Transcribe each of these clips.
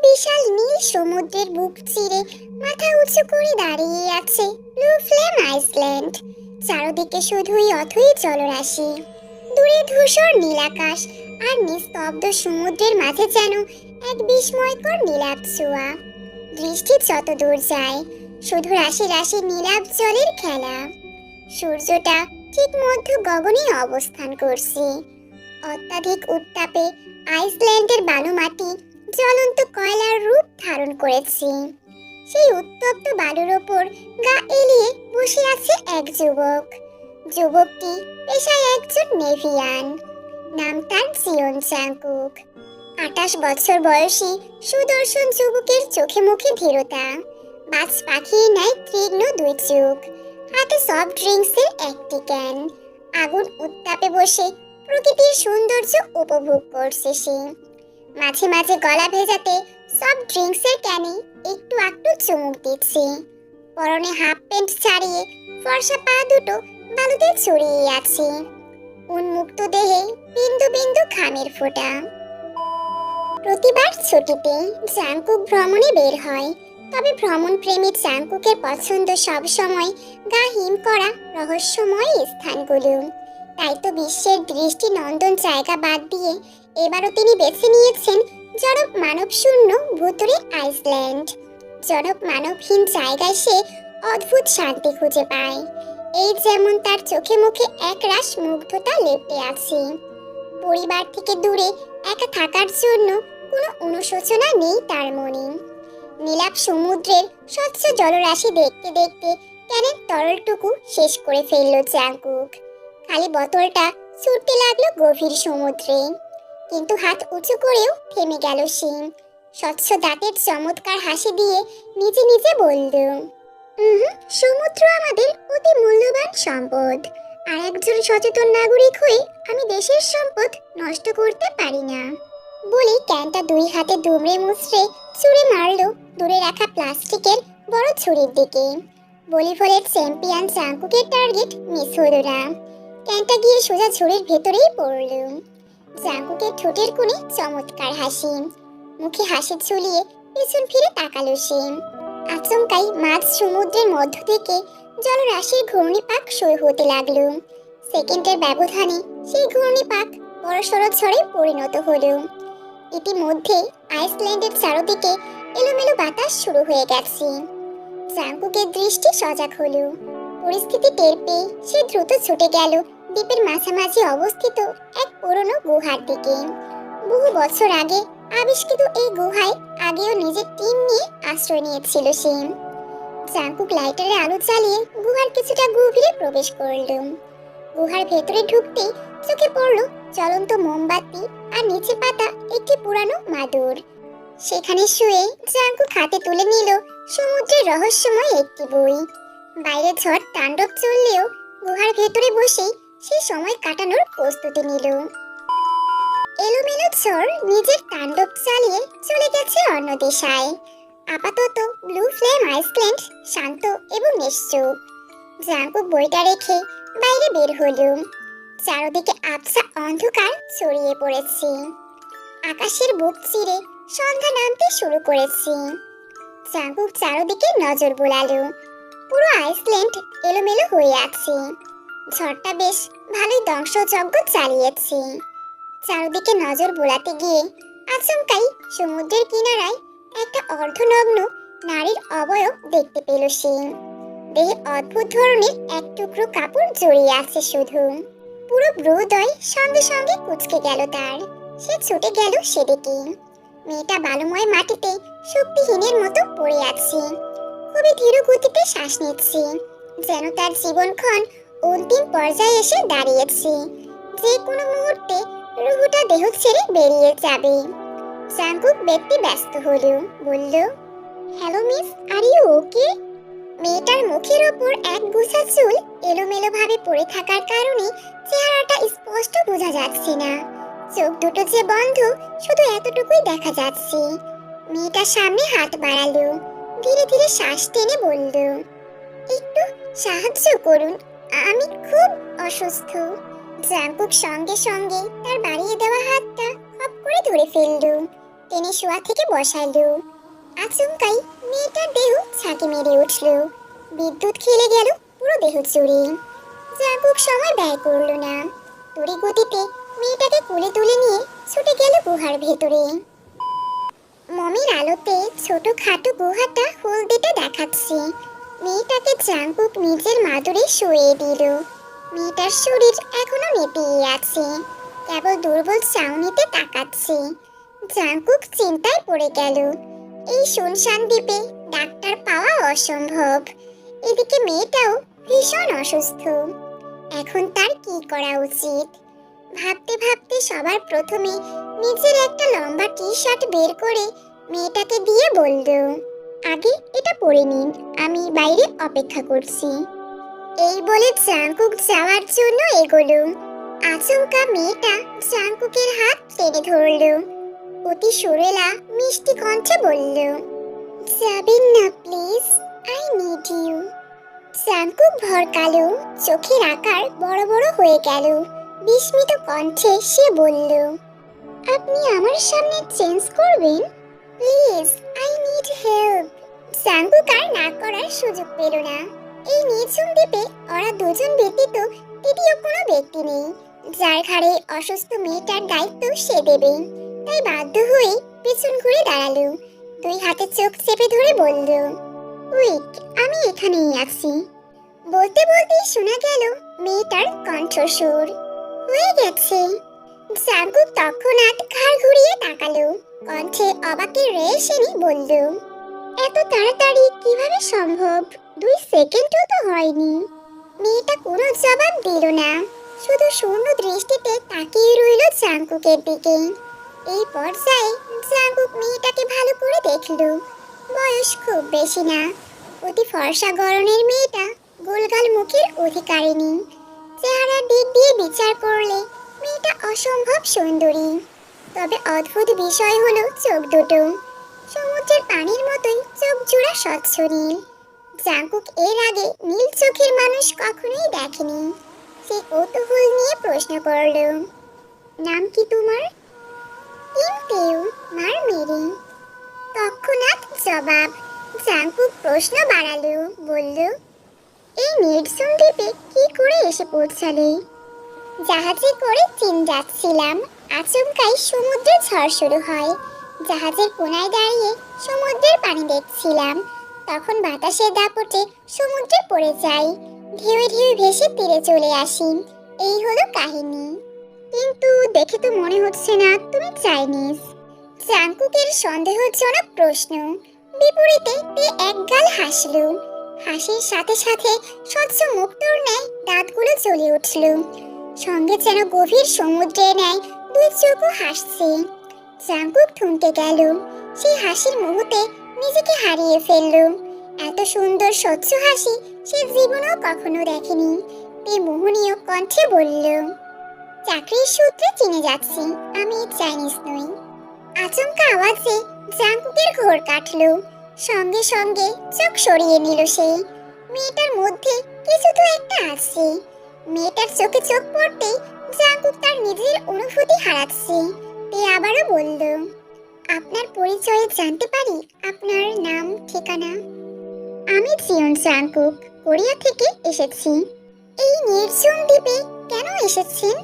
সুবিশাল নীল সমুদ্রের বুক চিরে মাথা উঁচু করে দাঁড়িয়ে আছে ব্লু ফ্লেম আইসল্যান্ড। চারদিকে শুধুই অথই জলরাশি। দূরে ধূসর নীলাকাশ আর নিস্তব্ধ সমুদ্রের মাঝে যেন এক বিস্ময়কর নীলাভ ছোঁয়া। দৃষ্টি যত দূর যায়, শুধু রাশি রাশি নীলাভ জলের খেলা। সূর্যটা ঠিক মধ্য গগনে অবস্থান করছে। অত্যাধিক উত্তাপে আইসল্যান্ডের বালু মাটি জ্বলন্ত কয়লার রূপ ধারণ করেছে। সেই উত্তপ্ত বালুর ওপর গা এলিয়ে বসে আছে এক যুবক। যুবকটি পেশায় একজন নেভিয়ান, নাম তার জিয়ন চাঙ্কুক। আঠাশ বছর বয়সী সুদর্শন যুবকের চোখে মুখে ধীরতা, বাজ পাখির ন্যায় তীক্ষ্ণ দুই চোখ, হাতে সফট ড্রিঙ্কসের একটি ক্যান আগুন উত্তাপে বসে প্রকৃতির সৌন্দর্য উপভোগ করছে সে। মাঝে মাঝে গলা ভেজাতে সফট ড্রিঙ্কসের ক্যানে একটু একটু চুমুক দিচ্ছে। পরনে হাফ প্যান্ট ছাড়িয়ে ফর্সা পা দুটো বালুতে ছড়িয়ে আছে। উন্মুক্ত দেহে বিন্দু বিন্দু খামের ফোঁটা। প্রতিবার ছুটিতে জাংকুক ভ্রমণে বের হয়, তবে ভ্রমণ প্রেমী জাংকুকের পছন্দ সব সময় গা হিম করা রহস্যময় স্থানগুলো। তাই তো বিশ্বের দৃষ্টি নন্দন জায়গা বাদ দিয়ে এবারও তিনি বেছে নিয়েছেন জড়প মানবশূন্য ভুতুরে আইসল্যান্ড। জড়প মানবহীন জায়গায় সে অদ্ভুত শান্তি খুঁজে পায়। এই যেমন তার চোখে মুখে একরাশ মুগ্ধতা লেপটে আছে। পরিবার থেকে দূরে একা থাকার জন্য কোনো অনুশোচনা নেই তার মনে। নীলাপ সমুদ্রের স্বচ্ছ জলরাশি দেখতে দেখতে ক্যানের তরলটুকু শেষ করে ফেলল চাঙ্কুক। খালি বোতলটা ছুটতে লাগল গভীর সমুদ্রে। কিন্তু হাত উঁচু করেও থেমে গেল সে। স্বচ্ছ দাঁতের চমৎকার হাসি দিয়ে নিজে নিজে বলল "উহুম, সমুদ্র আমাদের অতি মূল্যবান সম্পদ। আর একজন সচেতন নাগরিক হয়ে আমি দেশের সম্পদ নষ্ট করতে পারি না। বলে ক্যানটা দুই হাতে দুমড়ে মুচড়ে ছুঁড়ে মারল দূরে রাখা প্লাস্টিকের বড় ছুরির দিকে। ভলিবলের চ্যাম্পিয়ন চাঙ্কুকের টার্গেট মিস হলো না ক্যানটা গিয়ে সোজা ছুরির ভেতরেই পড়ল। জাঙ্কুকের ঠোঁটের কোণে চমৎকার হাসি মুখে হাসি ঝুলিয়ে পেছন ফিরে তাকালো সে। আচমকাই মাঝ সমুদ্রের মধ্য থেকে জলরাশির ঘূর্ণিপাক শুরু হতে লাগল। সেকেন্ডের ব্যবধানে সেই ঘূর্ণিপাক বড়সড় ঝড়ে পরিণত হলো। ইতিমধ্যে আইসল্যান্ডের চারদিকে এলোমেলো বাতাস শুরু হয়ে গেছে। জাঙ্কুকের দৃষ্টি সজাগ হলো। পরিস্থিতি টের পেয়ে সে দ্রুত ছুটে গেল দ্বীপের মাঝামাঝি অবস্থিত এক পুরনো গুহার দিকে। বহু বছর আগে আবিষ্কৃত এই গুহায় আগেও নিজের টিম নিয়ে আশ্রয় নিয়েছিল সে। চাঙ্কুক লাইটারের আলো জ্বালিয়ে গুহার কিছুটা গভীরে প্রবেশ করল। গুহার ভেতরে ঢুকতে চোখে পড়ল জ্বলন্ত মোমবাতি আর নিচে পাতা একটি পুরানো মাদুর। সেখানে শুয়ে জাঙ্কুক হাতে তুলে নিল সমুদ্রের রহস্যময় একটি বই। বাইরে ঝড় তাণ্ডব চললেও গুহার ভেতরে বসেই সে সময় কাটানোর প্রস্তুতি নিল। এলোমেলো ঝড় নিজের তাণ্ডব চালিয়ে চলে গেছে অন্য দিশায়। আপাতত ব্লু ফ্লেম আইসল্যান্ড শান্ত এবং নিশ্চুপ। জাঙ্কুক বইটা রেখে বাইরে বের হলো চারদিকে আবসা অন্ধকার ছড়িয়ে পড়েছে। আকাশের বুক চিরে সন্ধ্যা নামতে শুরু করেছে। জাঙ্কুক চারদিকে নজর বোলালো। পুরো আইসল্যান্ড এলোমেলো হয়ে আছে। ঝড়টা বেশ ভালোই ধ্বংসযজ্ঞ চালিয়েছে। চারদিকে নজর বোলাতে গিয়ে আচমকাই সমুদ্রের কিনারায় একটা অর্ধনগ্ন নারীর অবয়ব দেখতে পেল সে। দেহে অদ্ভুত ধরনের এক টুকরো কাপড় জড়িয়ে আছে শুধু। পুরো ব্রুদয় সঙ্গে সঙ্গে কুচকে গেল তার। সে ছুটে গেল সেদিকে। মেয়েটা বালুময় মাটিতে শক্তিহীনের মতো পড়ে আছে। খুবই ধীর গতিতে শ্বাস নিচ্ছে। যেন তার জীবনক্ষণ অন্তিম পর্যায়ে এসে দাঁড়িয়েছে। যে কোনো মুহূর্তে রুহুটা দেহ ছেড়ে বেরিয়ে যাবে। জাঙ্কুক ব্যক্তি ব্যস্ত হলো, বলল, hello miss, are you okay? মেয়েটার মুখের ওপর এক গুছা চুল এলোমেলোভাবে পড়ে থাকার কারণে চেহারাটা স্পষ্ট বোঝা যাচ্ছে না। চোখ দুটো যে বন্ধ, শুধু এতটুকুই দেখা যাচ্ছে। মেয়েটার সামনে হাত বাড়ালো, ধীরে ধীরে শ্বাস টেনে বলল, একটু সাহায্য করুন আমি খুব অসুস্থ। জাঙ্কুক সঙ্গে সঙ্গে তার বাড়িয়ে দেওয়া হাতটা খপ করে ধরে ফেলল টেনে শোয়া থেকে বসালো আচমকাই মেয়েটার দেহ ছাঁকে মেরে উঠল। বিদ্যুৎ খেলে গেল পুরো দেহ জুড়ে জাগুক সময় ব্যয় করল না। তড়ি গতিতে মেয়েটাকে কোলে তুলে নিয়ে ছুটে গেল গুহার ভেতরে। মমির আলোতে ছোট খাটো গুহাটা হলদেটে দেখাচ্ছে। মেয়েটাকে জাঙ্কুক নিজের মাদুরে শুয়ে দিল। মেয়েটার শরীর এখনও নেতিয়ে আছে। কেবল দুর্বল চাউনিতে তাকাচ্ছে। জাঙ্কুক চিন্তায় পড়ে গেল। এই শুনশান দ্বীপে ডাক্তার পাওয়া অসম্ভব। এদিকে মেয়েটাও ভীষণ অসুস্থ। এখন তার কি করা উচিত? ভাবতে ভাবতে সবার প্রথমে নিজের একটা লম্বা টি শার্ট বের করে মেয়েটাকে দিয়ে বলল আগে এটা পরে নিন, আমি বাইরে অপেক্ষা করছি। এই বলে জাঙ্কুক যাওয়ার জন্য এগোলো। আচমকা মেয়েটা জাঙ্কুকের হাত টেনে ধরল। অতি সুরেলা মিষ্টি কণ্ঠে বলল, যাবেন না, please, I need you. Jungkook ভরকালো চোখের আকার বড় বড় হয়ে গেল। বিস্মিত কণ্ঠে সে বলল, আপনি আমার সামনে চেঞ্জ করবেন? Please I need help Jungkook আর না করার সুযোগ পেল না। এই নিঝুম দ্বীপে ওরা দুজন ব্যতীত তৃতীয় কোনো ব্যক্তি নেই। যার ঘাড়ে অসুস্থ মেয়েটার দায়িত্ব সে দেবে। তাই বাধ্য হয়ে পেছন ঘুরে দাঁড়াল। দুই হাতে চোখ চেপে ধরে বলল, উইক, আমি এখানেই আছি। বলতে বলতে শোনা গেল মেয়েটার কণ্ঠস্বর। হয়ে গেছে। জাগুক তৎক্ষণাৎ ঘাড় ঘুরিয়ে তাকালো। কণ্ঠে অবাকের রেশেনি বলল এত তাড়াতাড়ি কীভাবে সম্ভব? দুই সেকেন্ডও তো হয়নি। মেয়েটা কোনো জবাব দিল না, শুধু শূন্য দৃষ্টিতে তাকিয়ে রইল জাঙ্কুকের দিকে। এই পর্যায়ে জাঙ্কুক মেয়েটাকে ভালো করে দেখল, বয়স খুব বেশি না। অতি ফর্সা গরনের মেয়েটা গোলগাল মুখের অধিকারিণী। চেহারার দিক দিয়ে বিচার করলে মেয়েটা অসম্ভব সুন্দরী। তবে অদ্ভুত বিষয় হলো চোখ দুটো। সমুদ্রের পানির মতোই চোখ জোড়া স্বচ্ছ নীল। জাঙ্কুক এর আগে নীল চোখের মানুষ কখনোই দেখেনি। সে কৌতূহল নিয়ে প্রশ্ন করল, নাম কি তোমার? ইমতেউ মার মেরি। তৎক্ষণাৎ জবাব, জাঙ্কুক প্রশ্ন বাড়ালো, বলল, এই নির্জন দ্বীপে কি করে এসে পৌঁছালে? জাহাজে করে চীন যাচ্ছিলাম। আচমকাই সমুদ্রে ঝড় শুরু হয়। জাহাজের কোনায় দাঁড়িয়ে সমুদ্রের পানি দেখছিলাম। তখন বাতাসের দাপটে সমুদ্রে পড়ে যাই। ঢেউয়ে ঢেউয়ে ভেসে তীরে চলে আসি। এই হলো কাহিনী। কিন্তু দেখে তো মনে হচ্ছে না, তুমি চাইনিজ। জাঙ্কুকের সন্দেহজনক প্রশ্ন। বিপরীতে তে একগাল হাসল। হাসির সাথে সাথে স্বচ্ছ মুক্তর ন্যায় দাঁতগুলো জ্বলে উঠল। সঙ্গে যেন গভীর সমুদ্রে ন্যায় চোখও হাসছে জাঙ্কুক থমকে গেল সেই হাসির মুহূর্তে নিজেকে হারিয়ে ফেলল এত সুন্দর স্বচ্ছ হাসি সে জীবনেও কখনো দেখেনি। মোহনীয় কণ্ঠে বলল চাকরির সূত্রে চিনে যাচ্ছি, আমি চাইনিজ নই। আচমকা আওয়াজে জাঙ্কুকের ঘোর কাটল সঙ্গে সঙ্গে চোখ সরিয়ে নিল সে। মেয়েটার মধ্যে কিছু তো একটা আছে। মেয়েটার চোখে চোখ পড়তেই জাঙ্কুক তার নিজের অনুভূতি হারাচ্ছে। তে আবারও বলল, আপনার পরিচয় জানতে পারি আপনার নাম, ঠিকানা? আমি জিয়ন জাঙ্কুক কোরিয়া থেকে এসেছি। এই নির্জন দ্বীপে কেন এসেছেন?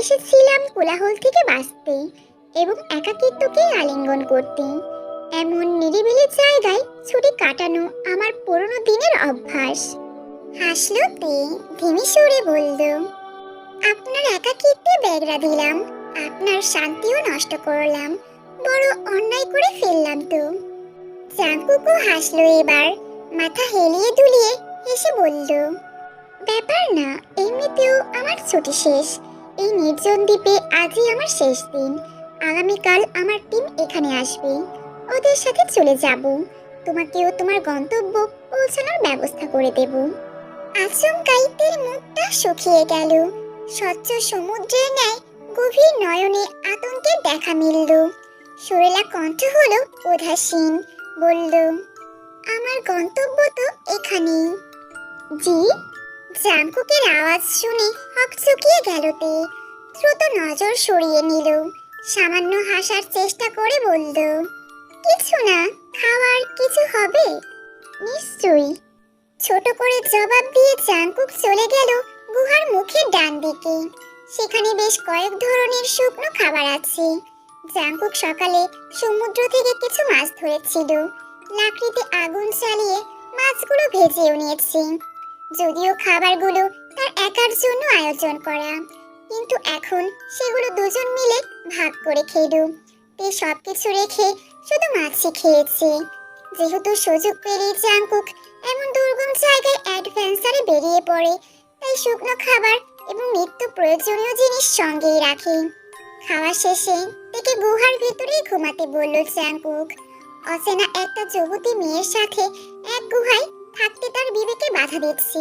এসেছিলাম কোলাহল থেকে বাঁচতে এবং একাকিত্বকে আলিঙ্গন করতে। এমন নিরিবিলি জায়গায় ছুটি কাটানো আমার পুরনো দিনের অভ্যাস। হাসলো তে ধিমি সুরে বলল আপনার একাকিত্বে ব্যাগরা দিলাম, আপনার শান্তিও নষ্ট করলাম, বড় অন্যায় করে ফেললাম তো। জাঙ্কুকও হাসলো এবার, মাথা হেলিয়ে দুলিয়ে হেসে বলল, ব্যাপার না, এমনিতেও আমার ছুটি শেষ। এই নির্জন দ্বীপে আজই আমার শেষ দিন। আগামীকাল আমার টিম এখানে আসবে। ওদের সাথে চলে যাব। তোমাকেও তোমার গন্তব্য পৌঁছানোর ব্যবস্থা করে দেব। আচমকাই মুখটা শুকিয়ে গেল। স্বচ্ছ সমুদ্রের ন্যায় গভীর নয়নে আতঙ্কের দেখা মিলল। সুরেলা কণ্ঠ হলো উদাসীন, বলল, আমার গন্তব্য তো এখানেই। জি, জাঙ্কুকের আওয়াজ শুনে হকচকিয়ে গেল তে। দ্রুত নজর সরিয়ে নিল, সামান্য হাসার চেষ্টা করে বলল, কিছু না, খাওয়ার কিছু হবে? নিশ্চয়ই। ছোট করে জবাব দিয়ে জাংকুক চলে গেল গুহার মুখের ডান দিকে। সেখানে বেশ কয়েক ধরনের শুকনো খাবার আছে। জাংকুক সকালে সমুদ্র থেকে কিছু মাছ ধরেছিল। লাকড়িতে আগুন চালিয়ে মাছগুলো ভেজেও নিয়েছে। যদিও খাবারগুলো তার একার জন্য আয়োজন করা। কিন্তু এখন সেগুলো দুজন মিলে ভাগ করে খেল। তে সব কিছু রেখে শুধু মাছই খেয়েছে। যেহেতু সুযোগ পেলেই জাংকুক এমন দুর্গম জায়গায় অ্যাডভেঞ্চারে বেরিয়ে পড়ে তাই শুকনো খাবার এবং নিত্য প্রয়োজনীয় জিনিস সঙ্গেই রাখে। খাওয়া শেষে থেকে গুহার ভিতরেই ঘুমাতে বলল জাংকুক অচেনা একটা যুবতী মেয়ের সাথে এক গুহায় থাকতে তার বিবেকে বাধা দিচ্ছে।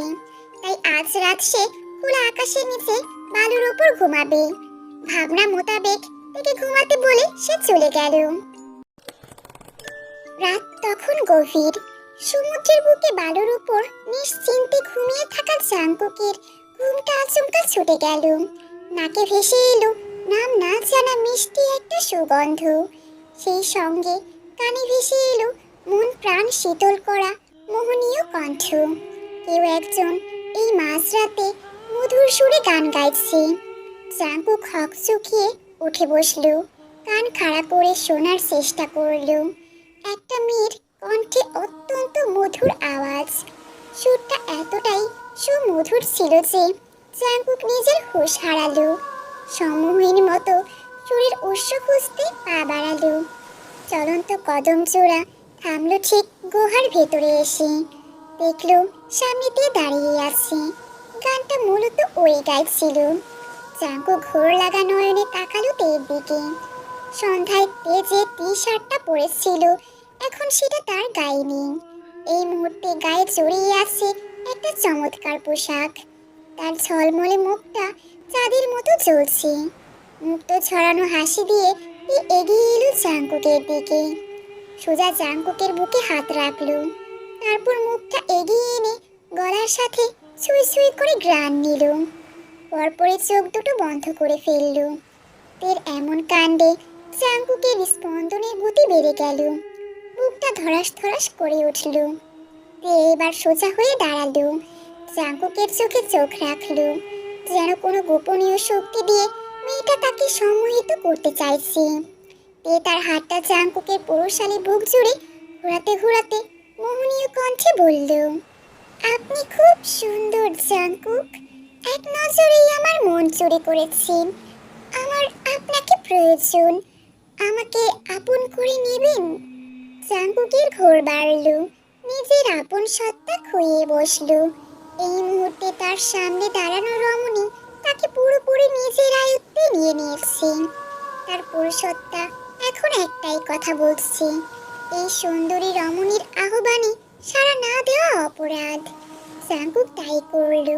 তাই আজ রাত সে খোলা আকাশের নিচে বালুর ওপর ঘুমাবে। ভাবনা মোতাবেক তাকে ঘুমাতে বলে সে চলে গেল। রাত তখন গভীর। সমুদ্রের বুকে বালুর উপর নিশ্চিন্তে ঘুমিয়ে থাকা জাঙ্কুকের ঘুমটা আচমকা ছুটে গেল। নাকে ভেসে এলো নাম না জানা মিষ্টি একটা সুগন্ধ। সেই সঙ্গে কানে ভেসে এলো মন প্রাণ শীতল করা মোহনীয় কণ্ঠ। কেউ একজন এই মাঝরাতে মধুর সুরে গান গাইছে। জাঙ্কুক হক চুকিয়ে উঠে বসল, কান খাড়া করে শোনার চেষ্টা করল। একটা মেয়ের কণ্ঠে অত্যন্ত মধুর আওয়াজ। সুরটা এতটাই সুমধুর ছিল যে জাঙ্কুক নিজের হুঁশ হারালো। সমূহীন মতো চুরির উৎস খুঁজতে পা বাড়ালো। চলন্ত কদম চূড়া থামলো ঠিক গুহার ভেতরে এসে। দেখল সামনে দিয়ে দাঁড়িয়ে আছে। গানটা মূলত ওই গাইছিল জাঙ্কু ঘোর লাগা নয়নে তাকালো তের দিকে। সন্ধ্যায় তে যে টি শার্টটা পরেছিল, এখন সেটা তার গায়ে নেই। এই মুহূর্তে গায়ে জড়িয়ে আছে একটা চমৎকার পোশাক। তার ঝলমলে মুখটা চাঁদের মতো জ্বলছে। মুক্ত ছড়ানো হাসি দিয়ে তে এগিয়ে এলো জাঙ্কুকের দিকে। সোজা জাঙ্কুকের বুকে হাত রাখল। তারপর মুখটা এগিয়ে এনে গলার সাথে ছুঁই ছুঁই করে গ্রান নিল। পরপরে চোখ দুটো বন্ধ করে ফেলল। তের এমন কাণ্ডে চাঙ্কুকের স্পন্দনের গতি বেড়ে গেল। বুকটা ধরাস ধরাস করে উঠল। তে এবার সোজা হয়ে দাঁড়াল। চাঙ্কুকের চোখে চোখ রাখল। যেন কোনো গোপনীয় শক্তি দিয়ে মেয়েটা তাকে সম্মোহিত করতে চাইছে। তে তার হাতটা চাঙ্কুকের পুরুষালী বুক জুড়ে ঘোরাতে ঘোরাতে মোহনীয় কণ্ঠে বলল, আপনি খুব সুন্দর জাঙ্কুক এক নজরেই আমার মন চুরি করেছেন আমার আপনাকে প্রয়োজন। আমাকে আপন করে নেবেন? জাঙ্কুকের ঘোর বাড়ল। নিজের আপন সত্তা খুঁয়ে বসল। এই মুহূর্তে তার সামনে দাঁড়ানো রমণী তাকে পুরোপুরি নিজের আয়ত্তে নিয়ে নিয়েছে। তার পুরুষত্বা এখন একটাই কথা বলছে। এই সুন্দরী রমণীর আহ্বানে সারা না দেওয়া অপরাধ। জাঙ্কুক তাই করল।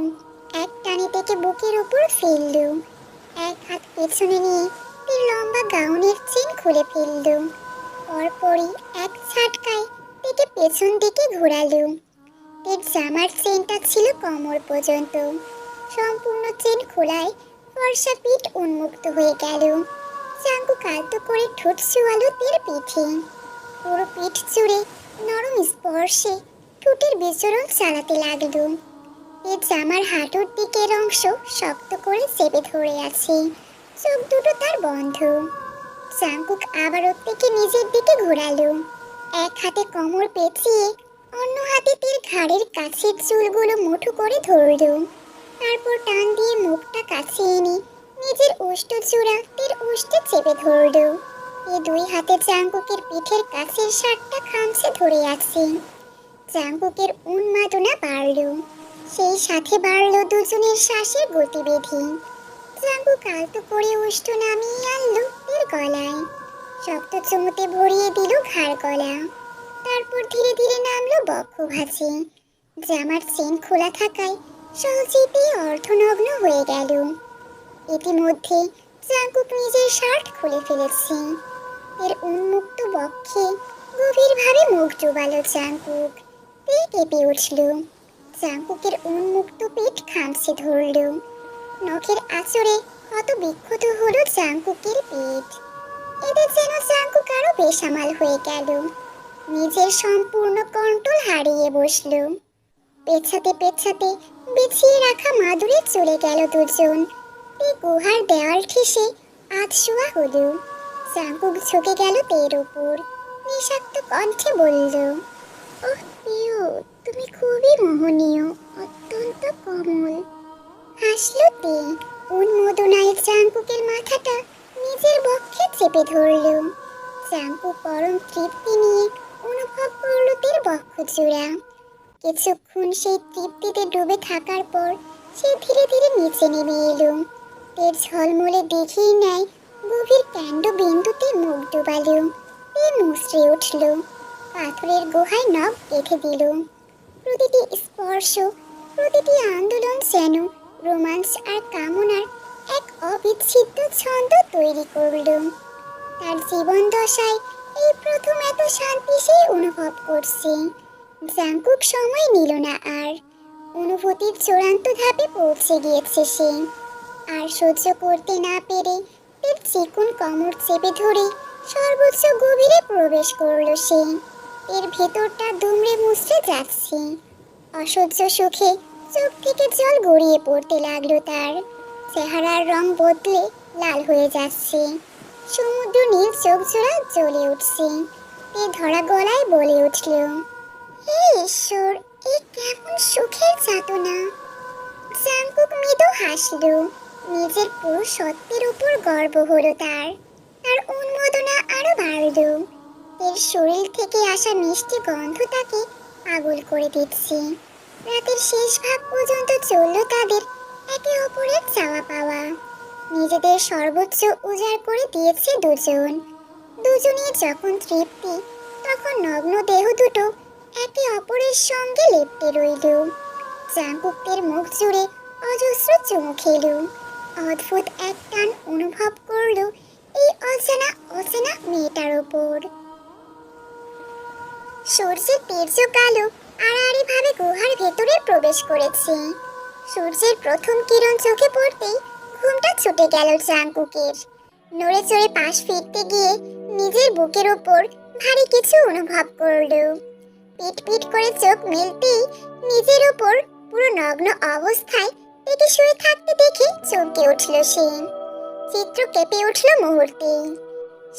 এক টানে থেকে বুকের উপর ফেলল। এক হাত পেছনে নিয়ে তার লম্বা গাউনের চেন খুলে ফেলল। পরপরই এক ঝাটকায় থেকে পেছন দিকে ঘোরালো এর জামার চেনটা ছিল কোমর পর্যন্ত। সম্পূর্ণ চেন খোলায় ফর্সা পিঠ উন্মুক্ত হয়ে গেল চাঙ্কু কালতো করে ঠোঁট ছোয়ালো তের পিঠে। পুরো পিঠ জুড়ে নরম স্পর্শে ঠোঁটের বিচরণ চালাতে লাগল এর জামার হাঁটুর দিকের অংশ শক্ত করে চেপে ধরে আছে। চোখ দুটো তার বন্ধ। চাঙ্কুক আবার ওর থেকে নিজের দিকে ঘোরালো এক হাতে কোমর পেঁচিয়ে অন্য হাতে তীর ঘাড়ের কাছের চুলগুলো মুঠো করে ধরল। তারপর টান দিয়ে মুখটা কাছে এনে নিজের উষ্ট চূড়া তীর উষ্টে চেপে ধরল। এ দুই হাতে চাঙ্কুকের পিঠের কাছের শার্টটা খামছে ধরে আছে। চাঙ্কুকের উন্মাদনা বাড়ল। সেই সাথে বাড়ল দুজনের শ্বাসের গতিবিধি। চাঙ্কুক আলতো করে উষ্ট নামিয়ে আনলো তীর গলায়। শক্ত চুমুতে ভরিয়ে দিল ঘাড় গলা। তারপর ধীরে ধীরে নামলো বক্ষ ভাঁজে জামার চেন খোলা থাকায় সহজেই অর্ধনগ্ন হয়ে গেল। ইতিমধ্যে চাঙ্কুক নিজের শার্ট খুলে ফেলেছে। এর উন্মুক্ত বক্ষে গভীরভাবে মুখ ডুবালো চাঙ্কুক তে কেঁপে উঠল। চাঙ্কুকের উন্মুক্ত পিঠ খামছে ধরল। নখের আচরে কত বিক্ষত হলো চাঙ্কুকের পিঠ এদের যেন জাঙ্কুক আরও বেসামাল হয়ে গেল। নিজের সম্পূর্ণ কন্ট্রোল হারিয়ে বসল। পেছাতে পেছাতে বিছিয়ে রাখা মাদুরে চলে গেল দুজন। এই গুহার দেওয়াল ঠেসে আধশোয়া হলো। জাঙ্কুক ঝুঁকে গেল তের উপর। নিঃশাক্ত কণ্ঠে বলল, ওহ, প্রিয়, তুমি খুবই মোহনীয়, অত্যন্ত কোমল। হাসলো তে। উন্মোদনায় জাঙ্কুকের মাথাটা নিজের বক্ষে চেপে ধরল জাঙ্কুক পরম তৃপ্তি নিয়ে অনুভব করল তের বক্ষ জোড়া কিছুক্ষণ সেই তৃপ্তিতে ডুবে থাকার পর সে ধীরে ধীরে নিচে নেমে এলো। তের ঝলমলে দেখেই নাই গভীর কাণ্ড বিন্দুতে মুখ ডুবালো। তে মুচড়ে উঠল। পাথরের গুহায় নখ গেঁথে দিল। প্রতিটি স্পর্শ, প্রতিটি আন্দোলন যেন রোমাঞ্চ আর কামনার এক অবিচ্ছেদ্য ছন্দ তৈরি করল। তার জীবন দশায় এই প্রথম এত শান্তি সে অনুভব করছে। জাঙ্কুক সময় নিল না আর। অনুভূতির চূড়ান্ত ধাপে পৌঁছে গিয়েছে সে। আর সহ্য করতে না পেরে তার চিকুন কমর চেপে ধরে সর্বোচ্চ গভীরে প্রবেশ করল সে। এর ভেতরটা দুমড়ে মুচড়ে যাচ্ছে। অসহ্য সুখে চোখ থেকে জল গড়িয়ে পড়তে লাগল তার। চেহারার রং বদলে লাল হয়ে যাচ্ছে। সমুদ্র নীল চোখ জোড়া জ্বলে উঠছে। এ ধরা গলায় বলে উঠল, হে ঈশ্বর, এ কেমন সুখের যাতনা। জাঙ্কুক মৃদু হাসলো, নিজের পুরো সত্যের উপর গর্ব হলো তার। তার উন্মোদনা আরও বাড়লো। এর শরীর থেকে আসা মিষ্টি গন্ধ তাকে পাগল করে দিচ্ছে। রাতের শেষ ভাগ পর্যন্ত চলল তাদের একে অপরের চাওয়া পাওয়া। নিজেদের সর্বোচ্চ উজাড় করে দিয়েছে দুজন। দুজনের যখন তৃপ্তি, তখন নগ্ন দেহ দুটো একে অপরের সঙ্গে লেপ্টে রইল। চাঙ্কুকের মুখ জুড়ে অজস্র চুমু খেল। অদ্ভুত এক টান অনুভব করল এই অজানা অচেনা মেয়েটার ওপর। সূর্যের তেজ কালো আড়াআড়ি ভাবে গুহার ভেতরে প্রবেশ করেছে। সূর্যের প্রথম কিরণ চোখে পড়তেই ঘুমটা ছুটে গেল জাঙ্কুকের। নড়ে চড়ে পাশ ফিরতে গিয়ে নিজের বুকের ওপর ভারী কিছু অনুভব করল। পিট পিট করে চোখ মেলতেই নিজের ওপর পুরো নগ্ন অবস্থায় পেটে শুয়ে থাকতে দেখে চমকে উঠল সে। চিত্র কেঁপে উঠল মুহূর্তেই।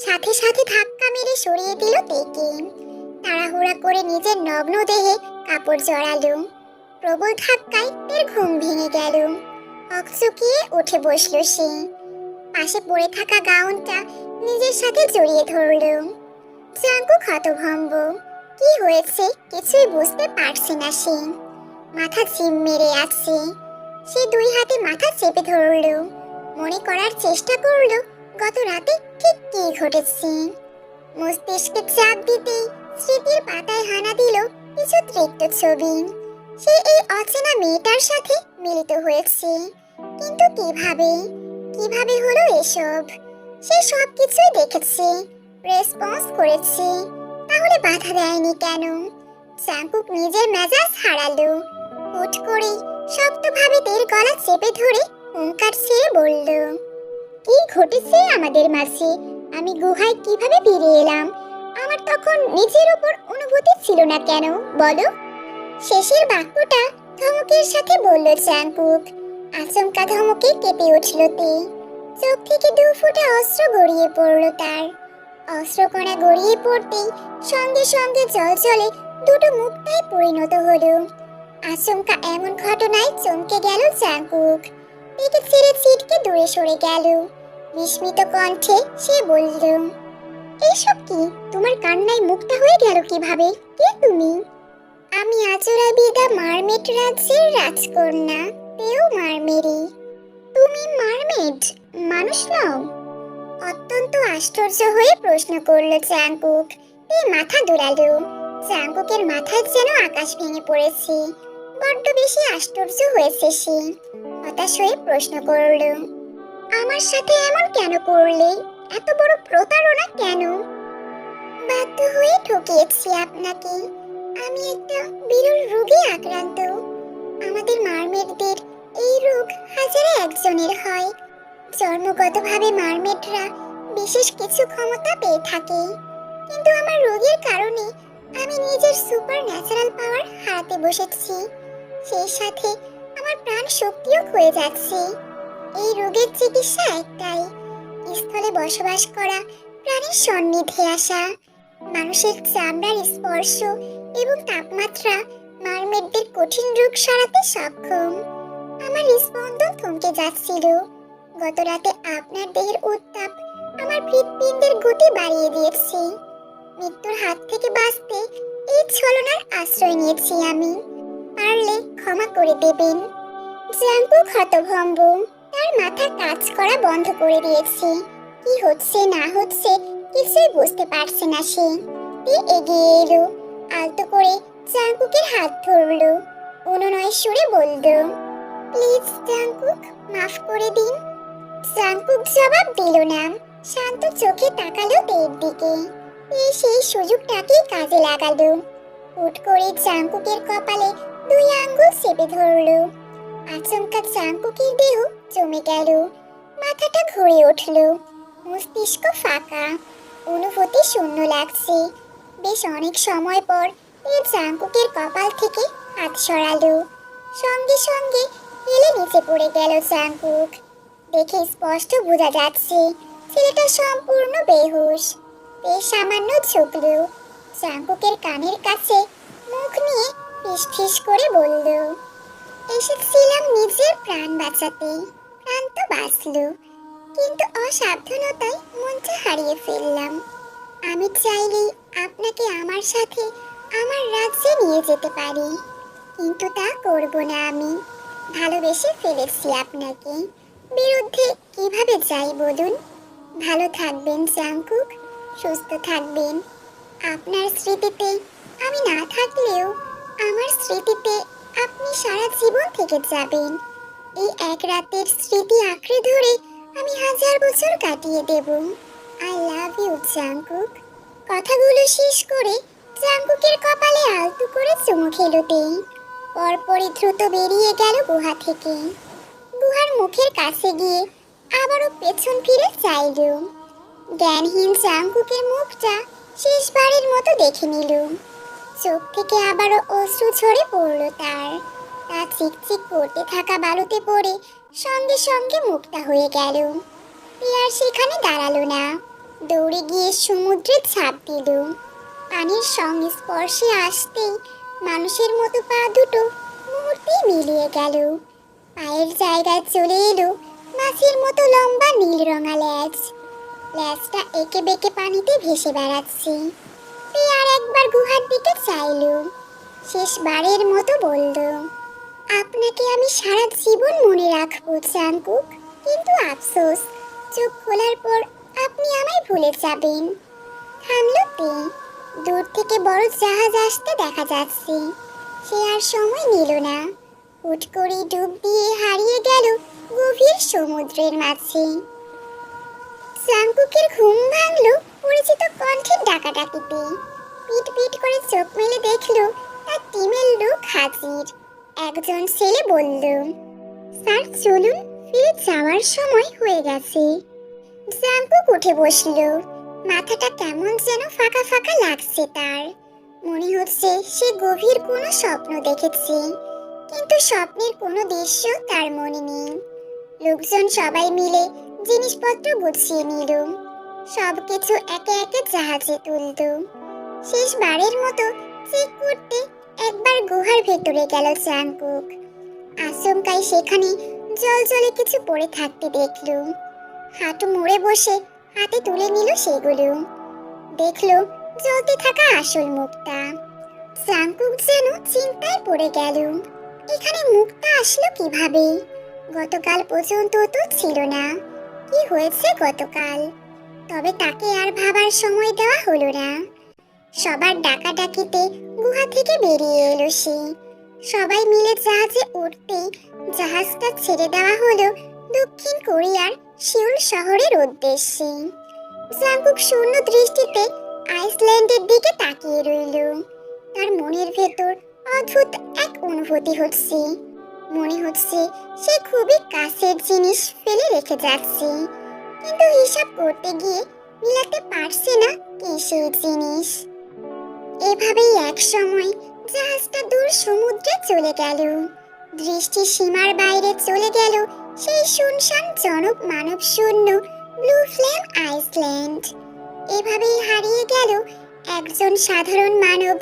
সাথে সাথে ধাক্কা মেরে সরিয়ে দিল তেকে। তাড়াহুড়া করে নিজের নগ্ন দেহে কাপড় জড়ালো। প্রবল ধাক্কায় তার ঘুম ভেঙে গেল। অকচকিয়ে উঠে বসল সে। পাশে পড়ে থাকা গাউনটা নিজের সাথে জড়িয়ে ধরলো। জাঙ্কু ক্ষতভম্ব কি হয়েছে কিছুই বুঝতে পারছে না সে। মাথা ঝিম মেরে আছে। সে দুই হাতে মাথা চেপে ধরল। মনে করার চেষ্টা করল গত রাতে ঠিক কি ঘটেছে। মস্তিষ্কে চাপ দিতেই স্মৃতির পাতায় হানা দিল কিছু তৃপ্ত ছবি। সে এই অচেনা মেয়েটার সাথে মিলিত হয়েছে। কিন্তু কীভাবে? কীভাবে হলো এসব? সে সব কিছুই দেখেছে রেসপন্স করেছে। তাহলে বাধা দেয়নি কেন? চাঙ্কুক নিজের মেজাজ হারালো। হুট করে শক্তভাবে তের গলা চেপে ধরে হুঙ্কার ছেড়ে বলল, কি ঘটেছে আমাদের মাঝে? আমি গুহায় কীভাবে ফিরে এলাম? আমার তখন নিজের উপর অনুভূতি ছিল না কেন? বলো। শেষের বাক্যটা ধমকের সাথে বলল চাঙ্কুক আচমকা ধমকে কেঁপে উঠল তে। চোখ থেকে দু ফুটে অস্ত্র গড়িয়ে পড়ল তার। অস্ত্র অস্ত্রকণা গড়িয়ে পড়তেই সঙ্গে সঙ্গে জল জলে দুটো মুক্তায় পরিণত হলো। আচমকা এমন ঘটনায় চমকে গেল চাঙ্কুক একে ছেড়ে ছিটকে দূরে সরে গেল। বিস্মিত কণ্ঠে সে বলল এইসব কি? তোমার কান্নায় মুক্তা হয়ে গেল কীভাবে? কে তুমি? আমি আচরা বিদা মারমেড রাজ্যের রাজকন্যা, তেও মারমেরি। তুমি মারমেড মানুষ নও। অত্যন্ত আশ্চর্য হয়ে প্রশ্ন করল চাঙ্কুক তে মাথা দুলালো চাঙ্কুকের মাথায় যেন আকাশ ভেঙে পড়েছে। বড্ড বেশি আশ্চর্য হয়েছে সে, হতাশ হয়ে প্রশ্ন করল, আমার সাথে এমন কেন করলে? এত বড় প্রতারণা কেন? বাধ্য হয়ে ঠকিয়েছি আপনাকে। আমি একটা বিরল রোগে আক্রান্ত। আমাদের মারমেডদের এই রোগ হাজারে একজনের হয়। জন্মগতভাবে মারমেডরা বিশেষ কিছু ক্ষমতা পেয়ে থাকে। কিন্তু আমার রোগের কারণে আমি নিজের সুপার ন্যাচারাল পাওয়ার হারাতে বসেছি। সেই সাথে আমার প্রাণ শক্তিও ক্ষয়ে যাচ্ছে। এই রোগের চিকিৎসা একটাই, স্থলে বসবাস করা প্রাণীর সন্নিধে আসা। মানুষের চামড়ার স্পর্শ এবং তাপমাত্রা মারমেডদের কঠিন রোগ সারাতে সক্ষম। আমার স্পন্দন থমকে যাচ্ছিল। গত রাতে আপনার দেহের উত্তাপ আমার হৃৎপিণ্ডের গতি বাড়িয়ে দিয়েছে। মৃত্যুর হাত থেকে বাঁচতে এই ছলনার আশ্রয় নিয়েছি আমি। পারলে ক্ষমা করে দেবেন। জাঙ্কু ক্ষতভম্ব তার মাথা কাজ করা বন্ধ করে দিয়েছে। কি হচ্ছে, না হচ্ছে, কিছুই বুঝতে পারছে না সে। এগিয়ে এলো? আলতো করে জাঙ্কুকের হাত ধরলো। অনুনয় সুরে বলল, প্লিজ জাঙ্কুক, মাফ করে দিন। জাঙ্কুক জবাব দিল না। শান্ত চোখে তাকালো তের দিকে। সেই সুযোগটাকেই কাজে লাগালো। হুট করে জাঙ্কুকের কপালে দুই আঙ্গুল চেপে ধরলো। আচমকা জাঙ্কুকের দেহ জমে গেল। মাথাটা ঘুরে উঠল। মস্তিষ্ক ফাঁকা। অনুভূতি শূন্য লাগছে। বেশ অনেক সময় পর এ জাঙ্কুকের কপাল থেকে হাত সরালো। সঙ্গে সঙ্গে হেলে নিচে পড়ে গেল জাঙ্কুক। দেখে স্পষ্ট বোঝা যাচ্ছে, ছেলেটা সম্পূর্ণ বেহুশ, বেশ সামান্য ঝুঁকল জাঙ্কুকের কানের কাছে মুখ নিয়ে ফিস করে বলল, এসেছিলাম নিজের প্রাণ বাঁচাতে। প্রাণ তো বাঁচল, কিন্তু অসাবধানতায় মনটা হারিয়ে ফেললাম। আমি চাইলেই আপনাকে আমার সাথে আমার রাজ্যে নিয়ে যেতে পারি। কিন্তু তা করব না আমি। ভালোবেসে ফেলেছি আপনাকে। বিরুদ্ধে কীভাবে যাই বলুন? ভালো থাকবেন, জাংকুক। সুস্থ থাকবেন। আপনার স্মৃতিতে আমি না থাকলেও আমার স্মৃতিতে আপনি সারা জীবন থেকে যাবেন। এই এক রাতের স্মৃতি আঁকড়ে ধরে আমি হাজার বছর কাটিয়ে দেব। আই লাভ ইউ জাংকুক কথাগুলো শেষ করে জাংকুকের কপালে আলতু করে চুমু খেলো তেই পরপরই দ্রুত বেরিয়ে গেল গুহা থেকে। গুহার মুখের কাছে গিয়ে আবারও পেছন ফিরে চাইল। জ্ঞানহীন জাংকুকের মুখটা শেষবারের মতো দেখে নিল। চোখ থেকে আবারও অশ্রু ঝরে পড়ল তার। তা চিকচিক করতে থাকা বালুতে পড়ে সঙ্গে সঙ্গে মুক্তা হয়ে গেল। পিয়ার সেখানে দাঁড়াল না। দৌড়ে গিয়ে সমুদ্রে ঝাঁপ দিল। পানির সংস্পর্শে স্পর্শে আসতেই মানুষের মতো পা দুটো মুহূর্তেই মিলিয়ে গেল। পায়ের জায়গায় চলে এলো মাছের মতো লম্বা নীল রঙা ল্যাজ। ল্যাজটা একে বেঁকে পানিতে ভেসে বেড়াচ্ছে। আর একবার গুহার দিকে চাইল। শেষবারের মতো বলল, আপনাকে আমি সারা জীবন মনে রাখব চাঙ্কুক কিন্তু আফসোস, চোখ খোলার পর আপনি আমায় ভুলে যাবেন। থামলো তে দূর থেকে বড় জাহাজ আসতে দেখা যাচ্ছে। সে আর সময় নিল না। হুট করে ডুব দিয়ে হারিয়ে গেল গভীর সমুদ্রের মাঝে। চাঙ্কুকের ঘুম ভাঙলো পরিচিত কণ্ঠের ডাকাডাকিতে। পিট পিট করে চোখ মেলে দেখল তার টিমের লোক হাজির। একজন ছেলে বলল, স্যার, চলুন, ফিরে যাওয়ার সময় হয়ে গেছে। জাঙ্কুক উঠে বসল। মাথাটা কেমন যেন ফাঁকা ফাঁকা লাগছে তার। মনে হচ্ছে সে গভীর কোনো স্বপ্ন দেখেছে, কিন্তু স্বপ্নের কোনো দৃশ্য তার মনে নেই। লোকজন সবাই মিলে জিনিসপত্র গুছিয়ে নিল। সবকিছু একে একে জাহাজে তুলত শেষবারের মতো চেক করতে একবার গুহার ভেতরে গেল চাঙ্কুক আচমকাই সেখানে জল জলে কিছু পড়ে থাকতে দেখল। হাঁটু মুড়ে বসে হাতে তুলে নিল সেগুলো। দেখল জ্বলতে থাকা আসল মুক্তা চাঙ্কুক যেন চিন্তায় পড়ে গেল। এখানে মুক্তা আসলো কীভাবে? গতকাল পর্যন্ত তো ছিল না। কি হয়েছে গতকাল? তবে তাকে আর ভাবার সময় দেওয়া হলো না। সবার ডাকাডাকিতে গুহা থেকে বেরিয়ে এলো সে। সবাই মিলে জাহাজে উঠতে জাহাজটা ছেড়ে দেওয়া হলো দক্ষিণ কোরিয়ার সিউল শহরের উদ্দেশ্যে। জাঙ্কুক শূন্য দৃষ্টিতে আইসল্যান্ডের দিকে তাকিয়ে রইল। তার মনের ভেতর অদ্ভুত এক অনুভূতি হচ্ছে। মনে হচ্ছে সে খুবই কাছের জিনিস ফেলে রেখে যাচ্ছে। কিন্তু হিসাব করতে গিয়ে মিলাতে পারছে না কি সেই জিনিস। এভাবেই এক সময় জাহাজটা দূর সমুদ্রে চলে গেল। দৃষ্টি সীমার বাইরে চলে গেল সেই শুনশান জনক মানব শূন্য ব্লু ফ্লেম আইসল্যান্ড এভাবেই হারিয়ে গেল একজন সাধারণ মানব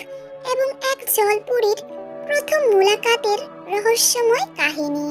এবং এক জলপুরীর প্রথম মুলাকাতের রহস্যময় কাহিনী।